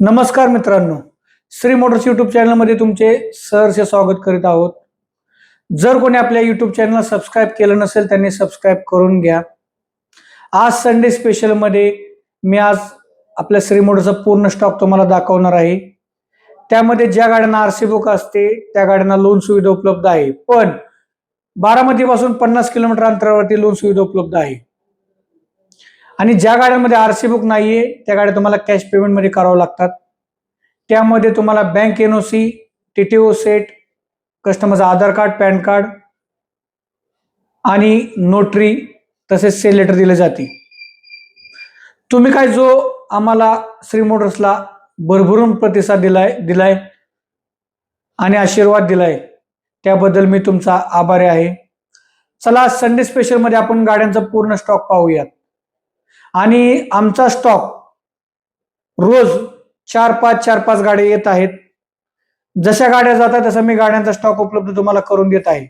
नमस्कार मित्रांनो Shri Motors YouTube चॅनलमध्ये तुमचे सहर्ष स्वागत करीत आहोत. जर कोणी आपल्या यूट्यूब चॅनलला सबस्क्राईब केलं नसेल त्यांनी सबस्क्राईब करून घ्या. आज संडे स्पेशलमध्ये मी आज आपल्या श्री मोटरचा पूर्ण स्टॉक तुम्हाला दाखवणार आहे. त्यामध्ये ज्या गाड्यांना आरसी बुक असते त्या गाड्यांना लोन सुविधा उपलब्ध आहे. पण बारामतीपासून पन्नास किलोमीटर अंतरावरती लोन सुविधा उपलब्ध आहे. आणि ज्या गाड्यांमध्ये आरसी बुक नाही आहे त्या गाड्या तुम्हाला कॅश पेमेंटमध्ये करावं लागतात. त्यामध्ये तुम्हाला bank N O C T T O set कस्टमरचं Aadhaar card PAN card आणि नोटरी तसेच सेल लेटर दिले जाते. तुम्ही काय जो आम्हाला श्री मोटर्सला भरभरून प्रतिसाद दिलाय दिलाय आणि आशीर्वाद दिलाय त्याबद्दल मी तुमचा आभारी आहे. चला संडे स्पेशलमध्ये आपण गाड्यांचा पूर्ण स्टॉक पाहूयात. आणि आमचा स्टॉक रोज चार पाच चार पाच गाड्या येत आहेत. जशा गाड्या जातात तसं मी गाड्यांचा स्टॉक उपलब्ध तुम्हाला करून देत आहे.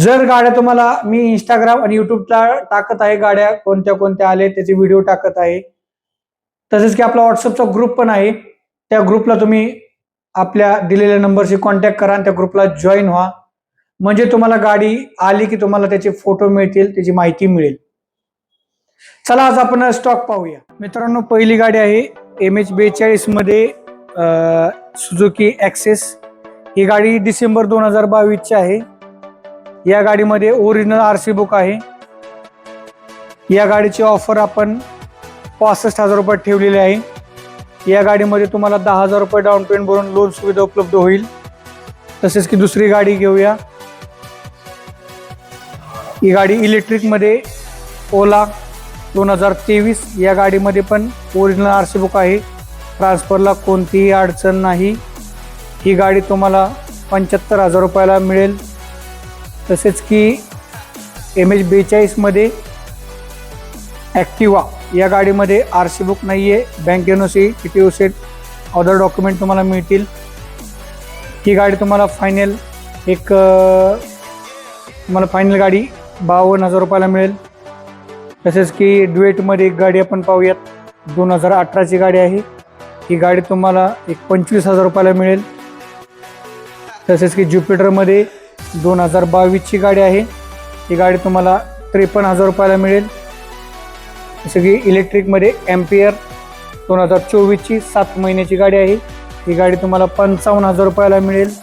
जर गाड्या तुम्हाला मी इंस्टाग्राम आणि युट्यूबला टाकत आहे गाड्या कोणत्या कोणत्या आले त्याचे व्हिडिओ टाकत आहे. तसेच की आपला व्हॉट्सअपचा ग्रुप पण आहे. त्या ग्रुपला तुम्ही आपल्या दिलेल्या नंबरशी कॉन्टॅक्ट करा आणि त्या ग्रुपला जॉईन व्हा. म्हणजे तुम्हाला गाडी आली की तुम्हाला त्याचे फोटो मिळतील त्याची माहिती मिळेल. चला आज आपण स्टॉक पाहूया. मित्रांनो पहिली गाडी आहे एम एच बेचाळीसमध्ये सुझुकी ॲक्सेस. ही गाडी डिसेंबर दोन हजार बावीसची आहे. या गाडीमध्ये ओरिजिनल आर सी बुक आहे. या गाडीची ऑफर आपण पासष्ट हजार रुपयात ठेवलेली आहे. या गाडीमध्ये तुम्हाला दहा हजार रुपये डाऊन पेमेंट भरून लोन सुविधा उपलब्ध होईल. तसेच की दुसरी गाडी घेऊया. ही गाडी इलेक्ट्रिकमध्ये ओला दोन हजार तेवीस या गाडीमध्ये पण ओरिजिनल आर सी बुक आहे. ट्रान्सफरला कोणतीही अडचण नाही. ही गाडी तुम्हाला पंच्याहत्तर हजार रुपयाला मिळेल. तसेच की एम एच बेचाळीसमध्ये ॲक्टिवा या गाडीमध्ये आर सी बुक नाही आहे bank N O C T T O set other document तुम्हाला मिळतील. ही गाडी तुम्हाला फायनल एक तुम्हाला फायनल गाडी बावन्न हजार रुपयाला मिळेल. तसेच की डुएटमध्ये एक गाडी आपण पाहूयात. दोन हजार अठराची गाडी आहे. ही गाडी तुम्हाला एक पंचवीस हजार रुपयाला मिळेल. तसेच की ज्युपिटरमध्ये दोन हजार बावीसची गाडी आहे. ही गाडी तुम्हाला त्रेपन्न हजार रुपयाला मिळेल. जसं की इलेक्ट्रिकमध्ये एम्पियर दोन हजार चोवीसची सात महिन्याची गाडी आहे. ही गाडी तुम्हाला पंचावन्न हजार रुपयाला मिळेल.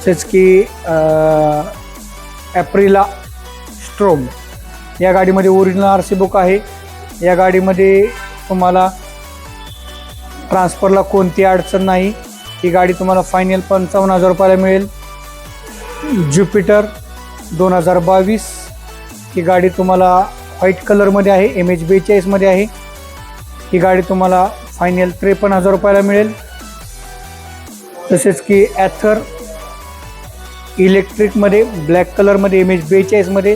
तसेच की ॲप्रिला स्ट्रोम. या गाडीमध्ये ओरिजिनल आर सी बुक आहे. या गाडीमध्ये तुम्हाला ट्रान्सफरला कोणती अडचण नाही. ही गाडी तुम्हाला फायनल पंचावन्न हजार रुपयाला मिळेल. ज्युपिटर दोन हजार बावीस. ही गाडी तुम्हाला व्हाईट कलरमध्ये आहे एम एच बेचाळीसमध्ये आहे. ही गाडी तुम्हाला फायनल त्रेपन्न हजार रुपयाला मिळेल. तसेच की ॲथर इलेक्ट्रिकमध्ये ब्लॅक कलरमध्ये एम एच बेचाळीसमध्ये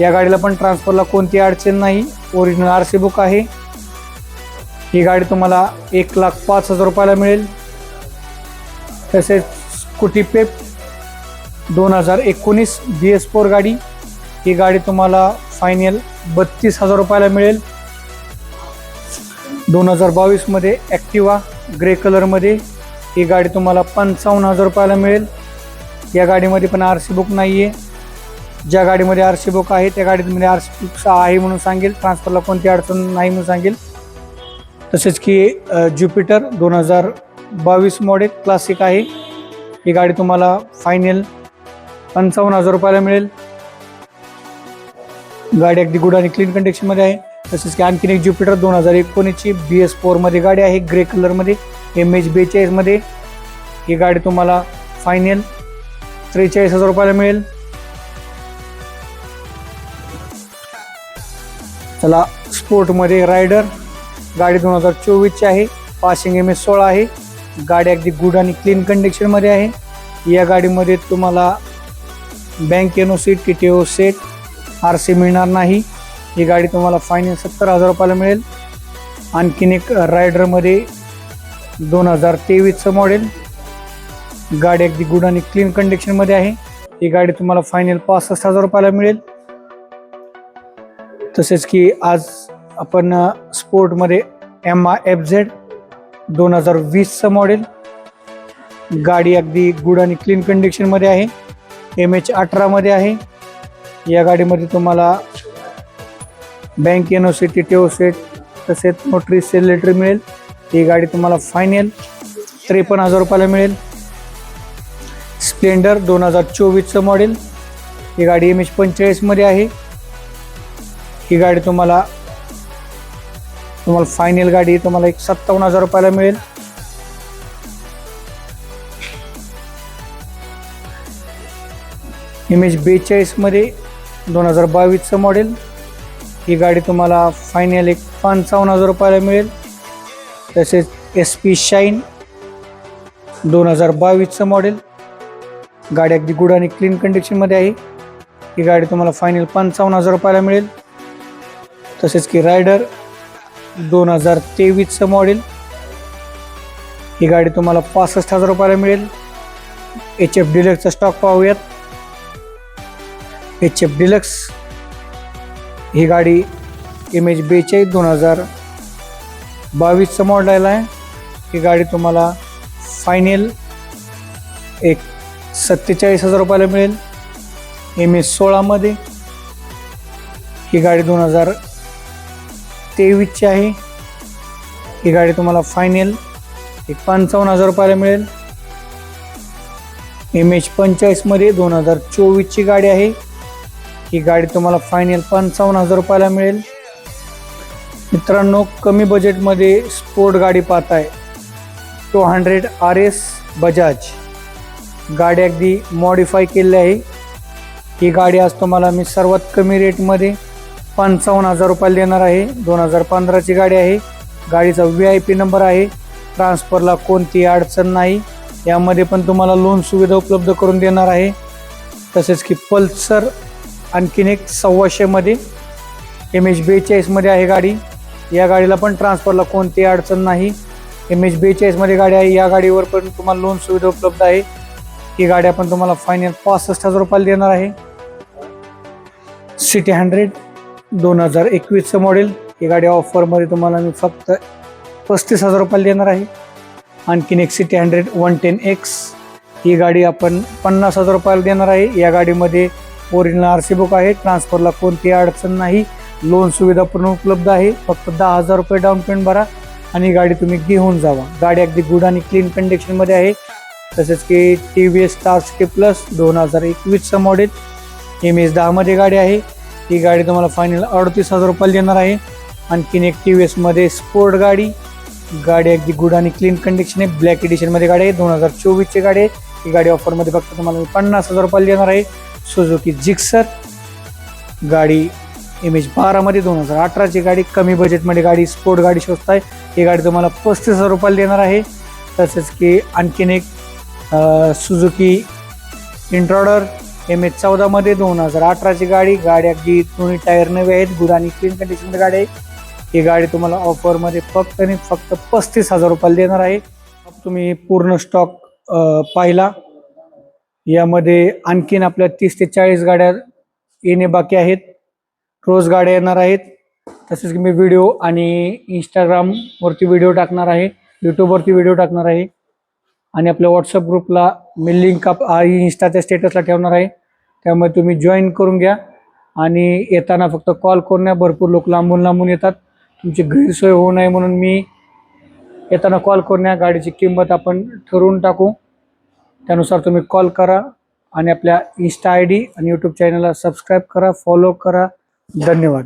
या गाडीला पण ट्रान्सफरला कोणती अडचण नाही. ओरिजिनल आर सी बुक आहे. ही गाडी तुम्हाला एक लाख पाच हजार रुपयाला मिळेल. तसेच स्कूटी पेप दोन हजार एकोणीस बी एस फोर गाडी. ही गाडी तुम्हाला फायनल बत्तीस हजार रुपयाला मिळेल. दोन हजार बावीसमध्ये ॲक्टिवा ग्रे कलरमध्ये ही गाडी तुम्हाला पंचावन्न हजार रुपयाला मिळेल. या गाडीमध्ये पण आर सी बुक नाही आहे ज्या गाडीमध्ये आर सी बुक आहे त्या गाडीमध्ये आर सी बुक आहे म्हणून सांगेल. ट्रान्सफरला कोणती अडचण नाही म्हणून सांगेल. तसेच की ज्युपिटर दोन हजार बावीस मॉडेल क्लासिक आहे. ही गाडी तुम्हाला फायनल पंचावन्न हजार रुपयाला मिळेल. गाडी अगदी गुड आणि क्लीन कंडिशनमध्ये आहे. तसेच की आणखीन एक ज्युपिटर दोन हजार एकोणीसची बी एस फोरमध्ये गाडी आहे ग्रे कलरमध्ये एम एच बेचाळीसमध्ये ही गाडी तुम्हाला फायनल त्रेचाळीस हजार रुपयाला मिळेल. त्याला स्पोर्टमध्ये रायडर गाडी दोन हजार चोवीसची आहे. पासिंग एम एस सोळा आहे. गाडी अगदी गुड आणि क्लीन कंडिशनमध्ये आहे. या गाडीमध्ये तुम्हाला bank N O C T T O set R C मिळणार नाही. ही गाडी तुम्हाला फायनल सत्तर हजार रुपयाला मिळेल. आणखीन एक रायडरमध्ये दोन हजार तेवीसचं मॉडेल गाडी अगदी गुड आणि क्लीन कंडिशनमध्ये आहे. ही गाडी तुम्हाला फायनल पासष्ट हजार रुपयाला मिळेल. तसेच की आज आपण स्पोर्टमध्ये एम आय एफ झेड दोन हजार वीसचं मॉडेल गाडी अगदी गुड आणि क्लीन कंडिशनमध्ये आहे. एम एच अठरामध्ये आहे. या गाडीमध्ये तुम्हाला bank N O C T T O set तसेच नोटरी सेल लेटर मिळेल. ही गाडी तुम्हाला फायनल त्रेपन्न हजार रुपयाला मिळेल. स्प्लेंडर दोन हजार चोवीसचं मॉडेल ही गाडी एम एच पंचेचाळीसमध्ये आहे. ही गाडी तुम्हाला तुम्हाला फायनल गाडी तुम्हाला एक सत्तावन्न हजार रुपयाला मिळेल. इमेज बेचाळीसमध्ये दोन हजार बावीसचं मॉडेल ही गाडी तुम्हाला फायनल एक पंचावन्न हजार रुपयाला मिळेल. तसेच एस पी शाईन दोन हजार बावीसचं मॉडेल गाडी अगदी गुड आणि क्लीन कंडिशनमध्ये आहे. ही गाडी तुम्हाला फायनल पंचावन्न हजार रुपयाला मिळेल. तसेच की रायडर दोन हजार तेवीसचं मॉडेल ही गाडी तुम्हाला पासष्ट हजार रुपयाला मिळेल. एच एफ डिलक्सचा स्टॉक पाहूयात. एच एफ डिलक्स ही गाडी एम एच बेचाळीस दोन हजार बावीसचं मॉडेल आहे. ही गाडी तुम्हाला फायनल एक सत्तेचाळीस हजार रुपयाला मिळेल. एम एस सोळामध्ये. ही गाडी दोन हजार तेवीसची आहे. ही गाडी तुम्हाला फायनल एक पंचावन्न हजार रुपयाला मिळेल. एम एच पंचेचाळीसमध्ये दोन हजार चोवीसची गाडी आहे. ही गाडी तुम्हाला फायनल पंचावन्न हजार रुपयाला मिळेल. मित्रांनो कमी बजेटमध्ये स्पोर्ट गाडी पाहताय. Two hundred R S Bajaj गाडी अगदी मॉडिफाय केलेली आहे. ही गाडी आज तुम्हाला मी सर्वात कमी रेटमध्ये पंचावन्न हजार रुपयाला देणार आहे. दोन हजार पंधराची गाडी आहे. गाडीचा व्ही आय पी नंबर आहे. ट्रान्सफरला कोणती अडचण नाही. यामध्ये पण तुम्हाला लोन सुविधा उपलब्ध करून देणार आहे. तसेच की पल्सर आणखीन एक सव्वाशेमध्ये एम एच बेचाळीसमध्ये आहे गाडी. या गाडीला पण ट्रान्सफरला कोणती अडचण नाही. एम एच बेचाळीसमध्ये गाडी आहे. या गाडीवर पण तुम्हाला लोन सुविधा उपलब्ध आहे. ही गाडी आपण तुम्हाला फायनल पासष्ट हजार रुपयाला देणार आहे. सिटी हंड्रेड दोन हजार एकवीसचं मॉडेल ही गाडी ऑफरमध्ये तुम्हाला मी फक्त पस्तीस हजार रुपयाला देणार आहे. आणखीन एक C T hundred one ten X ही गाडी आपण पन्नास हजार रुपयाला देणार आहे. या गाडीमध्ये ओरिजिनल आर सी बुक आहे. ट्रान्सफरला कोणती अडचण नाही. लोन सुविधा पूर्ण उपलब्ध आहे. फक्त दहा हजार रुपये डाऊन पेमेंट भरा आणि गाडी तुम्ही घेऊन जावा. गाडी अगदी गुड आणि क्लीन कंडिशनमध्ये आहे. तसेच की T V S star city plus दोन हजार एकवीसचं मॉडेल एम एस दहामध्ये गाडी आहे. ही गाडी तुम्हाला फायनल अडतीस हजार रुपयाला देणार आहे. आणखीन एक टी व्ही एसमध्ये स्पोर्ट गाडी. गाडी अगदी गुड आणि क्लीन कंडिशन आहे. ब्लॅक एडिशनमध्ये गाडी आहे. दोन हजार चोवीसची गाडी आहे. ही गाडी ऑफरमध्ये फक्त तुम्हाला मी पन्नास हजार रुपयाला देणार आहे. सुझुकी जिक्सर गाडी एम एच बारामध्ये दोन हजार अठराची गाडी. कमी बजेटमध्ये गाडी स्पोर्ट गाडी स्वस्त आहे. ही गाडी तुम्हाला पस्तीस हजार रुपयाला देणार आहे. तसेच की आणखीन एक सुझुकी इंट्रॉडर एम एच चौदामध्ये दोन हजार अठराची गाडी गाडी अगदी दोन्ही टायर नवे आहेत गुड आणि क्लीन कंडिशनमध्ये गाडी. आहे ही गाडी तुम्हाला ऑफरमध्ये फक्त आणि फक्त पस्तीस हजार रुपयाला देणार आहे. तुम्ही पूर्ण स्टॉक पाहिला. यामध्ये आणखीन आपल्या तीस ते चाळीस गाड्या येणे बाकी आहेत. रोज गाड्या येणार आहेत. तसेच की मी व्हिडिओ आणि इंस्टाग्रामवरती व्हिडिओ टाकणार आहे. यूट्यूबवरती व्हिडिओ टाकणार आहे. आणि आपल्या व्हॉट्सअप ग्रुपला मी लिंक अप इन्स्टाच्या स्टेटसला ठेवणार आहे. त्यामुळे तुम्ही जॉईन करून घ्या. आणि येताना फक्त कॉल करून या भरपूर लोक लांबून लांबून येतात. तुमची गैरसोय होऊ नये म्हणून मी येताना कॉल करून या गाडीची किंमत आपण ठरवून टाकू. त्यानुसार तुम्ही कॉल करा आणि आपल्या इन्स्टा आय डी आणि यूट्यूब चॅनलला सबस्क्राईब करा फॉलो करा. धन्यवाद.